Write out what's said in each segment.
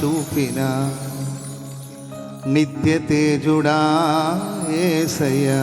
చూపిన నిత్య తేజుడా ఏసయ్యా.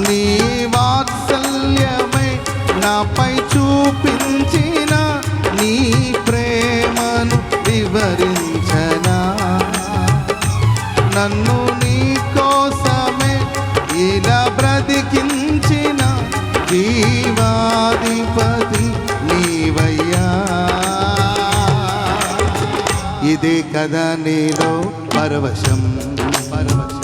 నీ వాత్సల్యమై నాపై చూపించిన నీ ప్రేమను వివరించనా? నన్ను నీ కోసమే ఇలా బ్రతికించిన జీవాధిపతి నీవయ్యా. ఇదే కదా నీలో పరవశం పరవశం.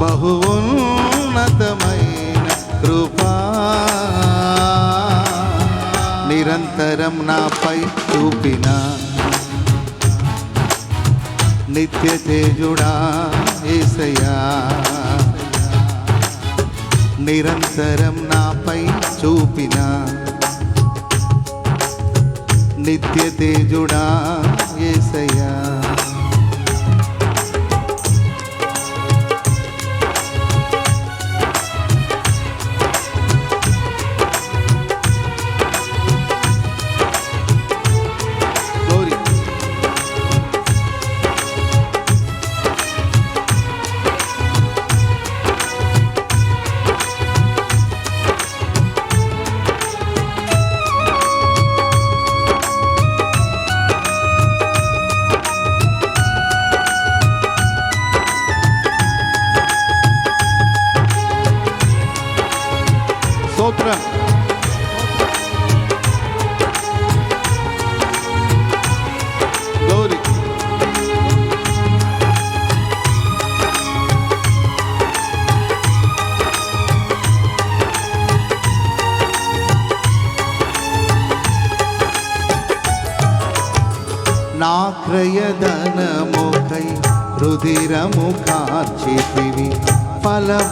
బహు ఉన్నతమైన కృపా. నిరంతరం నాపై చూపిన నిత్య తేజుడా ఏసయా నిరంతరం నాపై చూపిన నిత్య తేజుడా ఏసయా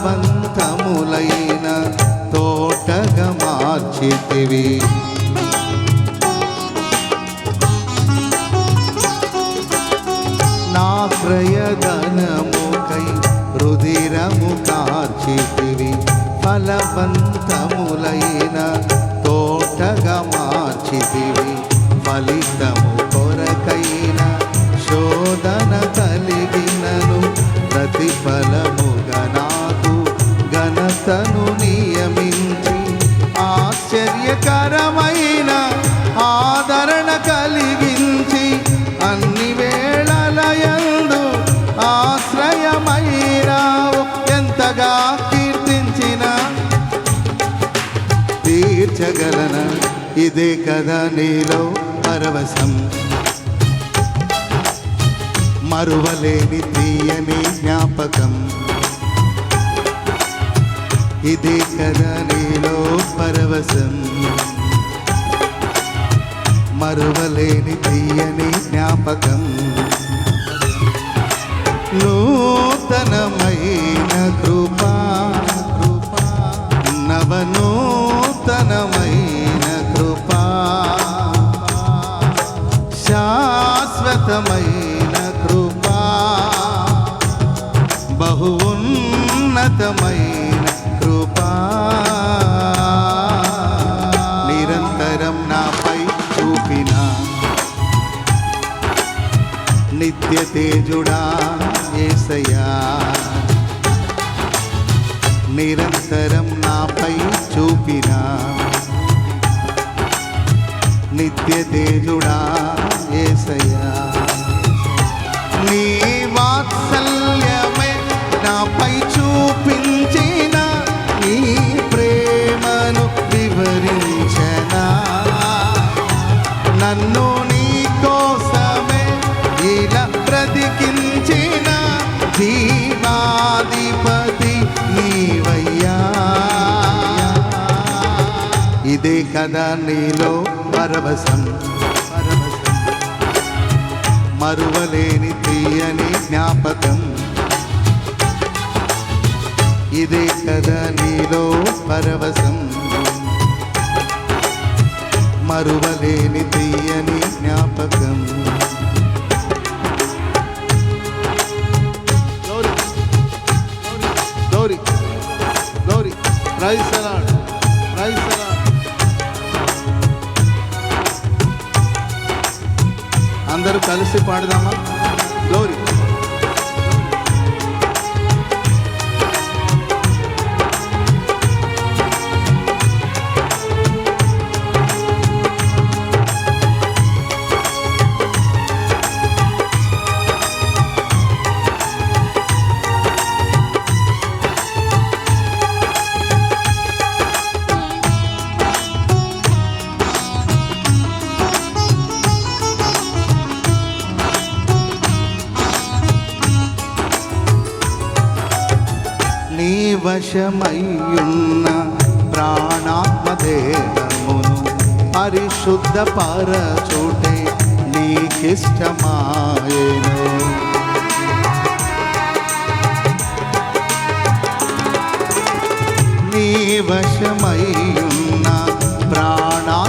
ఫలవంతములైన తోటగా మార్చితివి. నా క్రయధనముకై రుధిరము కార్చితివి. ఫలవంతములైన తోటగా మార్చితివి. ఫలితము ఇదే కదా నీలో పరవశం. మరువలేని తీయని జ్ఞాపకం. ఇదే కదా నీలో పరవశం. మరువలేని తీయని జ్ఞాపకం. నూతనం తేజుడా ఏసయ్యా. నిరంతరం నాపై చూపిన. నిత్య తేజుడా ఏసయ్యా. నీ వాత్సల్యమే నాపై చూ ఇదే కదా నీలో పరవశం. పరవశం మరువలేని తీయని జ్ఞాపకం. ఇదే కదా నీలో పరవశం. మరువలేని తీయని జ్ఞాపకం. గౌరీ గౌరీ గౌరీ the అందరూ కలిసి పాడదామా? గ్లోరీ వశమయ్యున్న ప్రాణాత్మదేహమును పరిశుద్ధ పరచుటే నీకిష్టమాయను నీ వశమయ్యున్న ప్రాణాత్మదేహమును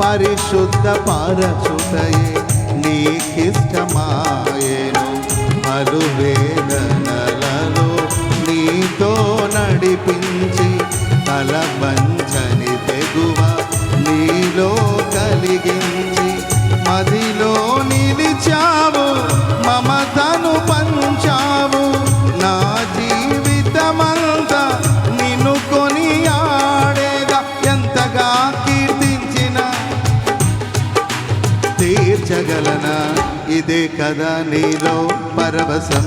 పరిశుద్ధ పరచుటయే నీకిష్టమాయను పలు నడిపించి తల వంచని తెగువ నీలో కలిగించి మదిలో నిలిచావు మమతను పంచావు. నా జీవితమంతా నిన్ను కొని ఆడేగా ఎంతగా కీర్తించిన తీర్చగలనా? ఇదే కదా నీలో పరవశం.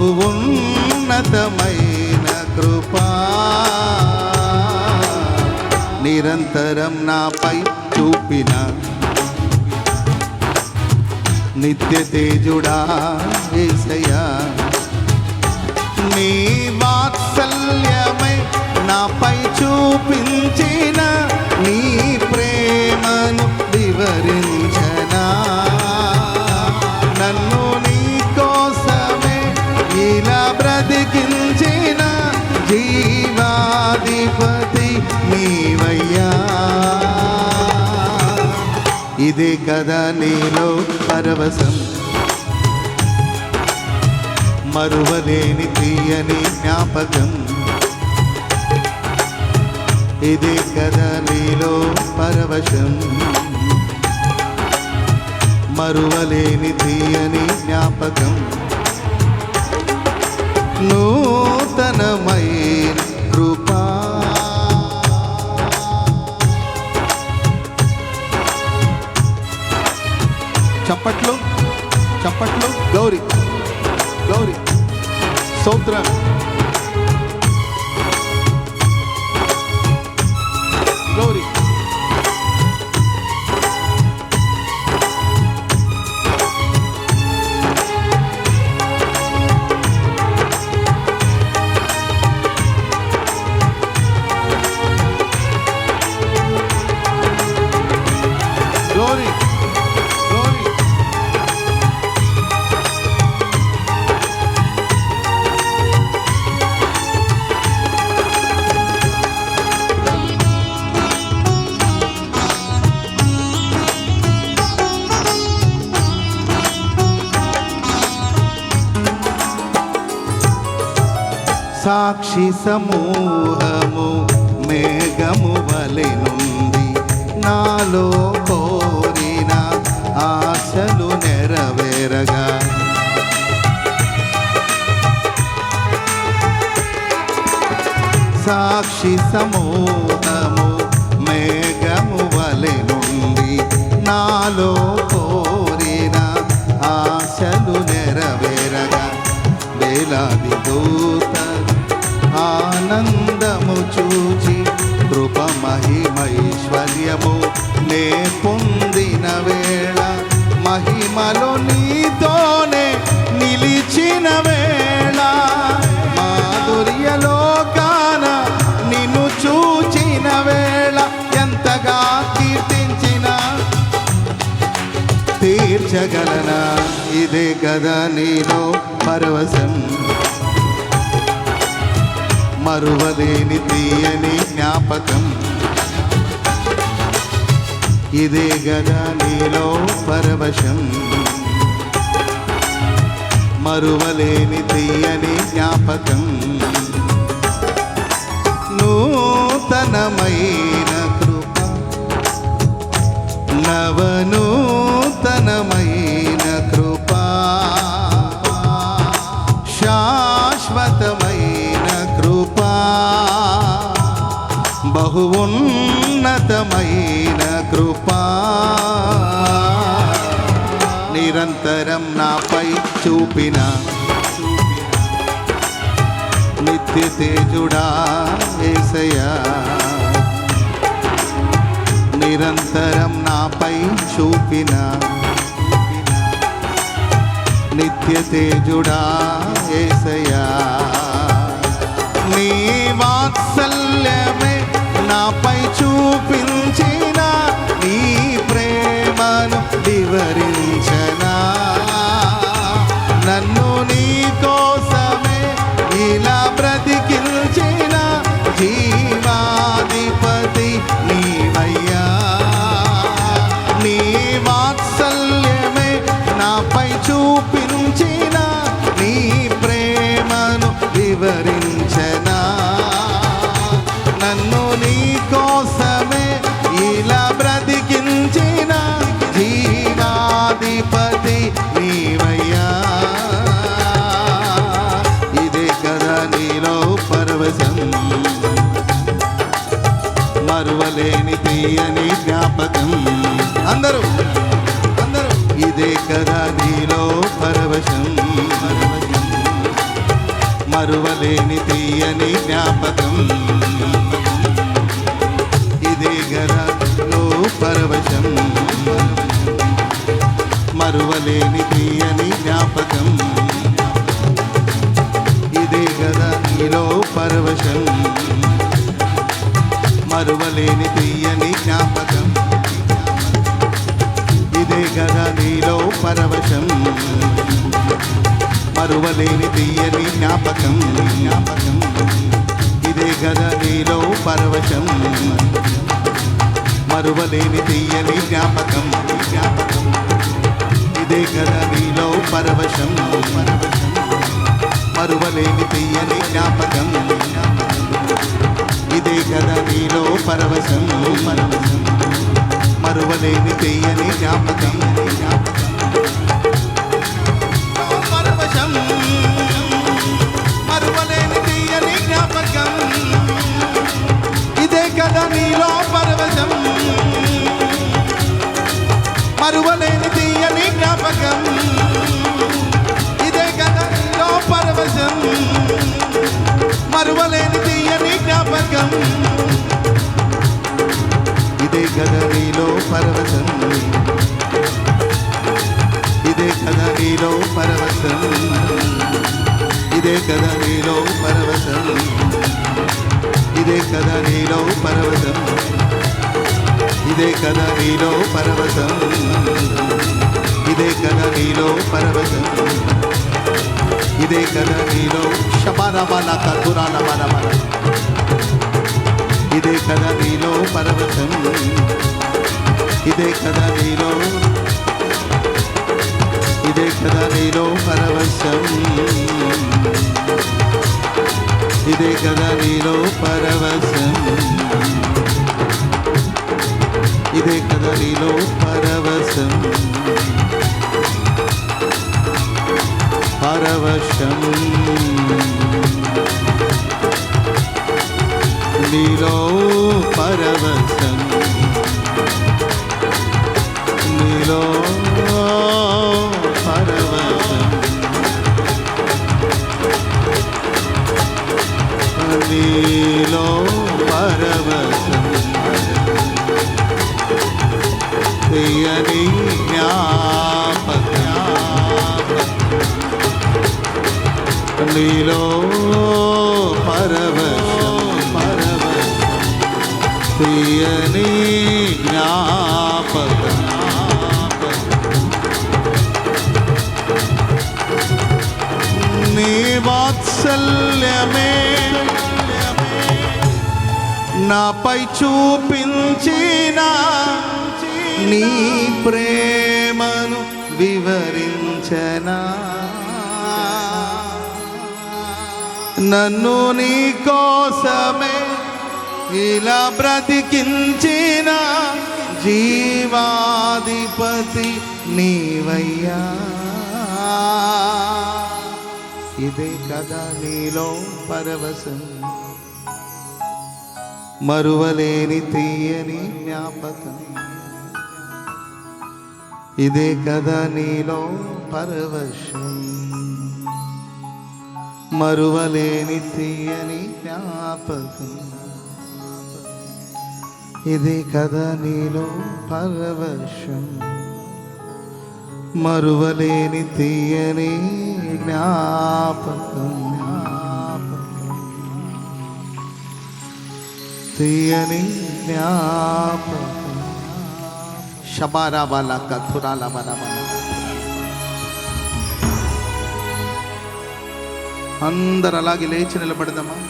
బహు కృపా. నిరంతరం నాపై చూపిన నిత్య తేజుడా ఏసయా నీ వాత్సల్యమై నాపై చూపించిన నీ ప్రేమను వివరించనా ఇదే కదా నీలో పరవశం. మరువలేని తీయని జ్ఞాపకం. ఇదే కదా నీలో పరవశం. మరువలేని తీయని జ్ఞాపకం. నూతనమై చప్పట్లు చప్పట్లు గౌరీ గౌరీ సౌత్ర. సాక్షి సమూహము మేఘము వలె నుండి నాలో కోరిన ఆశలు నెరవేరగా. సాక్షి సమూహము ఇదే కదా నేను పరవశం. మరువలేని తీయని జ్ఞాపకం. ఇదే కదా నీలో పరవశం. మరువలేని తీయని జ్ఞాపకం. నిత్య తేజుడా ఏసయా నిరంతరం నాపై చూపిన నిత్య తేజుడా ఏసయా నీ వాత్సల్యమే నాపై చూపి కదా నీలో పరవశం మరువలేని తీయని జ్ఞాపకం. ఇదే కదా లో పరవశం మరువలేని తీయని జ్ఞాపకం. ఇదే కదా నీలో పరవశం మరువలేని తీయని జ్ఞాపకం. కదా నీలో పరవశం. మరువలేని తీయని జ్ఞాపకం. జ్ఞాపకం ఇదే కదా నీలో పరవశం. మరువలేని తీయని జ్ఞాపకం. జ్ఞాపకం ఇదే కదా నీలో పరవశం. పరవశం మరువలేని తీయని జ్ఞాపకం. ఇదే కదా నీలో పరవశం పరవశం. మరువలేని తెయ్యని జ్ఞాపకం. పరవశం మరువలేని తీయని జ్ఞాపకం. ఇదే కదా నీలో పరవశం. మరువలేని తీయని జ్ఞాపకం. ఇదే కదా నీలో పరవశం. మరువలేని జ్ఞాపకం. ఇదే కదా నీలో పర్వతం ఇదే కదా నీలో పర్వతం ఇదే కదా నీలో పర్వతం ఇదే కదా నీలో పర్వతం ఇదే కదా నీలో పర్వతం ఇదే కదా నీలో పర్వతం ఇదే కదా నీలో శబరమల మన మన ఇదే కదా నీలో పర్వతం ఇదే కదా నీలో ఇదే కదా నీలో పరవశం. ఇదే కదా నీలో పరవశం. ఇదే కదా నీలో పరవశం. పరవశం. నీలో పరవశం నీలో పరవశం నీలో పరవశం తీయని జ్ఞాపక తీయని జ్ఞాపక. నీ వాత్సల్యమే నాపై చూపించిన నీ ప్రేమను వివరించనా. నన్ను నీ కోసమే ఇలా బ్రతికించిన జీవాధిపతి నీవయ్యా. ఇదే కదా నీలో పరవశం. మరువలేని తీయని జ్ఞాపకం. ఇదే కదా నీలో పరవశం. మరువలేని తీయని జ్ఞాపకం. ఇది కదా నీలో పరవశం. మరువలేని తీయని జ్ఞాపకం. తీయని జ్ఞాపకం. శబారా బాల కథురాల బల అందరు అలాగే లేచి నిలబడదామా?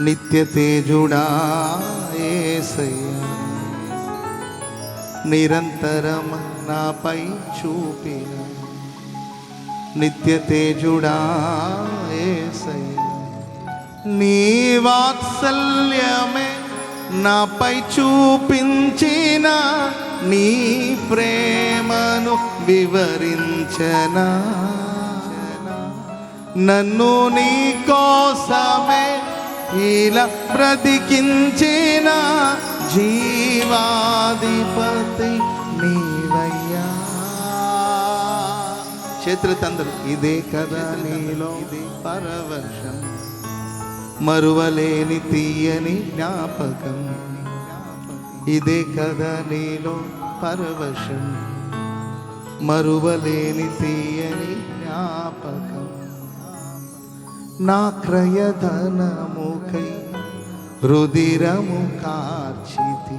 నిత్య తేజుడా ఏసయ్యా. నిరంతరం నాపై చూపిన. నిత్య తేజుడా ఏసయ్యా. నీ వాత్సల్యమే నాపై చూపించిన. నీ ప్రేమను వివరించనా. నన్ను నీ కోసమే ఇలా బ్రతికించిన జీవాధిపతి నీవయ్యా. చేతులు తందరు ఇదే కదా నీలో పరవశం. మరువలేని తీయని జ్ఞాపకం. ఇదే కదా నీలో పరవశం. మరువలేని తీయని జ్ఞాపకం. నా క్రయధనముకై రుదిరము కార్చితి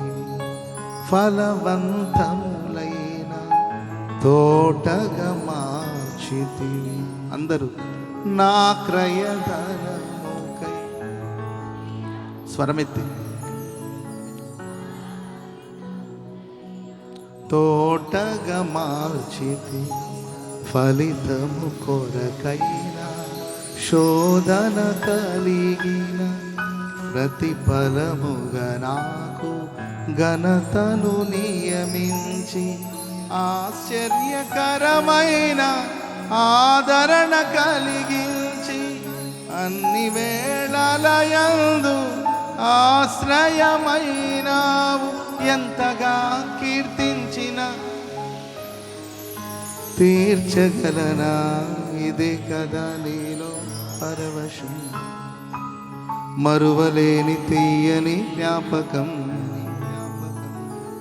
ఫలవంతములైన తోటగా మార్చితివి అందరూ నా క్రయధనముకై స్వరమెత్తి. తోటగా మార్చితి ఫలితము కొరకైన శోధన కలిగిన ప్రతిఫలముగా నాకు ఘనతను నియమించి ఆశ్చర్యకరమైన ఆదరణ కలిగించి అన్ని వేళలయందు ఆశ్రయమైనావు. ఎంతగా కీర్తించిన తీర్చగలనా? ఇదే కదా నీలో పరవశం. మరువలేని తీయని జ్ఞాపకం.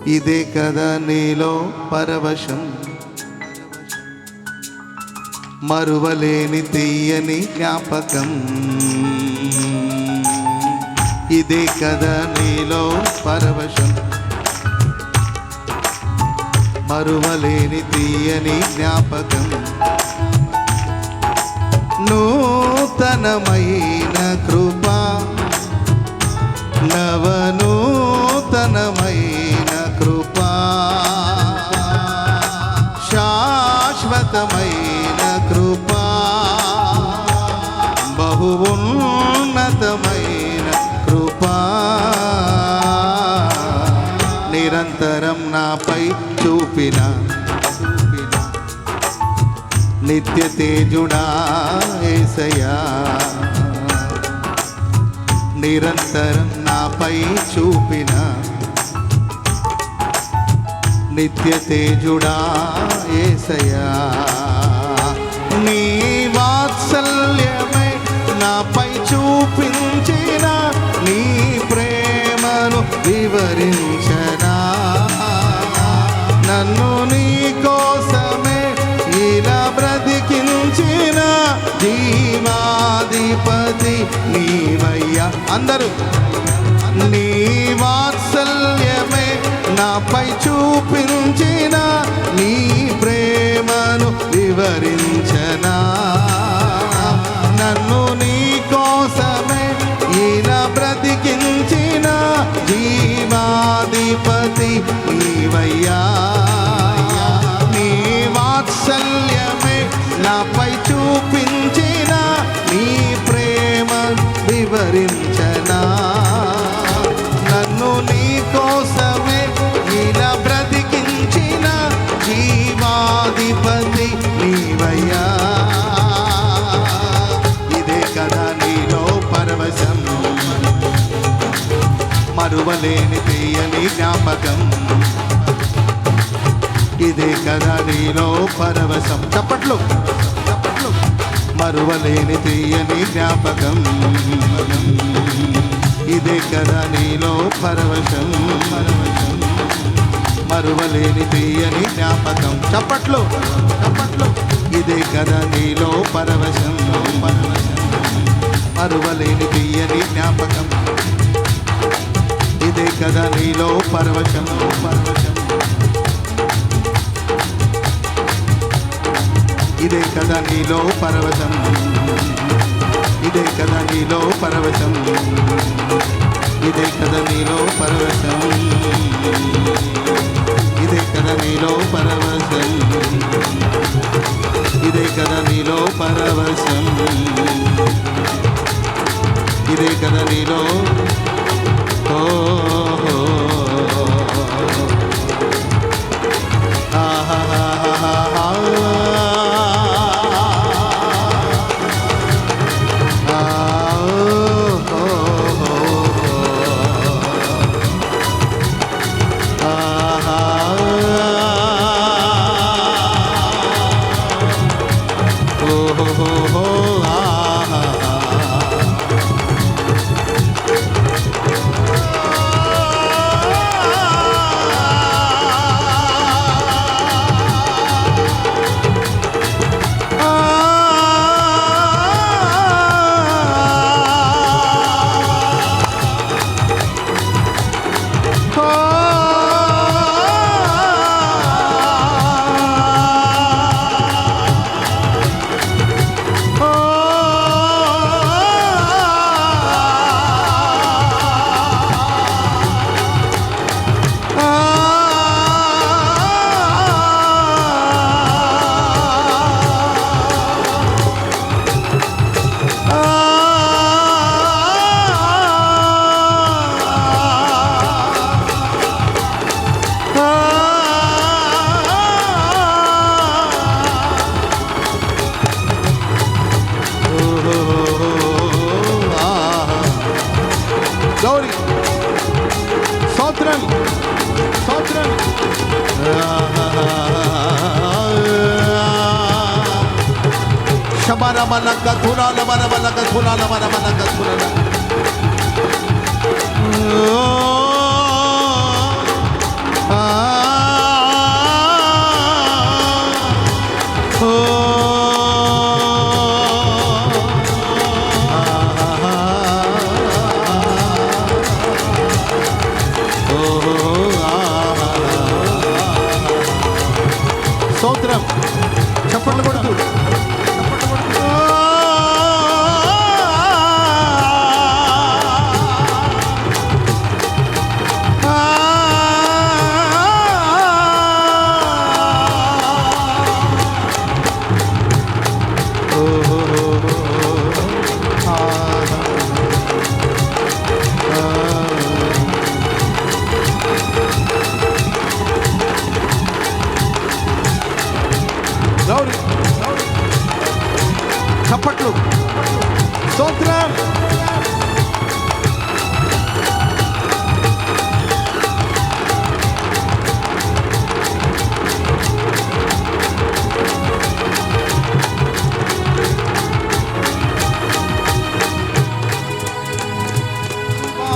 ఇదే కదా నీలో పరవశం. మరువలేని తీయని జ్ఞాపకం. ఇదే కదా నీలో పరవశం. మరువలేని తీయని జ్ఞాపకం. నూతనమైన కృపా. నిత్య తేజుడా ఏసయ్యా. నిరంతరం నాపై చూపిన నిత్య తేజుడా ఏసయ్యా. నీ వాత్సల్యమే నాపై చూపించిన నీ ప్రేమను వివరించనా. నన్ను నీ అందరూ నీ వాత్సల్యమే నాపై చూపించిన నీ ప్రేమను వివరించనా. నన్ను నీ కోసమే ఈయన బ్రతికించిన జీవాధిపతి నీవయ్యా. నీ వాత్సల్యమే నాపై చూపించిన నీ ప్రేమ వివరించ మరువలేని తీయని జ్ఞాపకం. ఇదే కదా నీలో పరవశం. చప్పట్లు చప్పట్లు. మరువలేని తీయని జ్ఞాపకం. ఇదే కదా నీలో పరవశం. పరవశం మరువలేని తీయని జ్ఞాపకం. చప్పట్లు చప్పట్లు. ఇదే కదా నీలో పరవశం. పరవశం మరువలేని తీయని జ్ఞాపకం. ఇదే కదా నీలో పర్వతం పరవశం. ఇదే కదా నీలో పర్వతం ఇదే కదా నీలో పర్వతం ఇదే కదా నీలో పర్వతం ఇదే కదా నీలో పరవశం. ఇదే కదా నీలో పరవశం. ఇదే కదా నీలో Oh.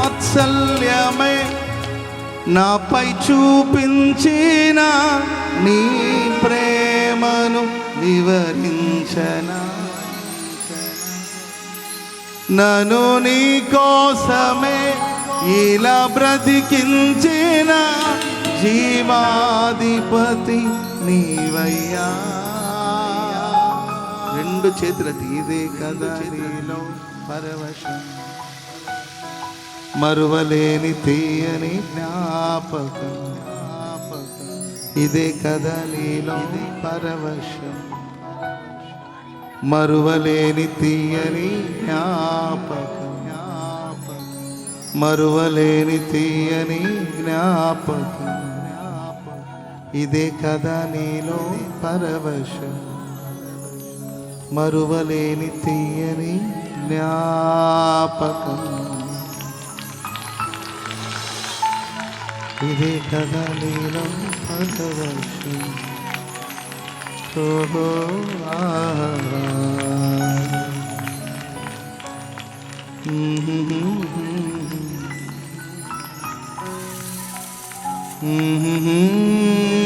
వాత్సల్యమే నాపై చూపించిన నీ ప్రేమను వివరించనా? నను నీ కోసమే ఇలా బ్రతికించిన జీవాధిపతి నీవయ్యా. రెండు చేతులది ఇదే కదా నీలో పరవశం. మరువలేని తీయని జ్ఞాపకం ఇదే కదా నీలో పరవశం. మరువలేని తీయని జ్ఞాపకం. మరువలేని తీయని జ్ఞాపకం. ఇదే కదా నీలో పరవశం. మరువలేని తీయని జ్ఞాపకం. ఇదే కదా నీలో పరవశం. Mm-hmm.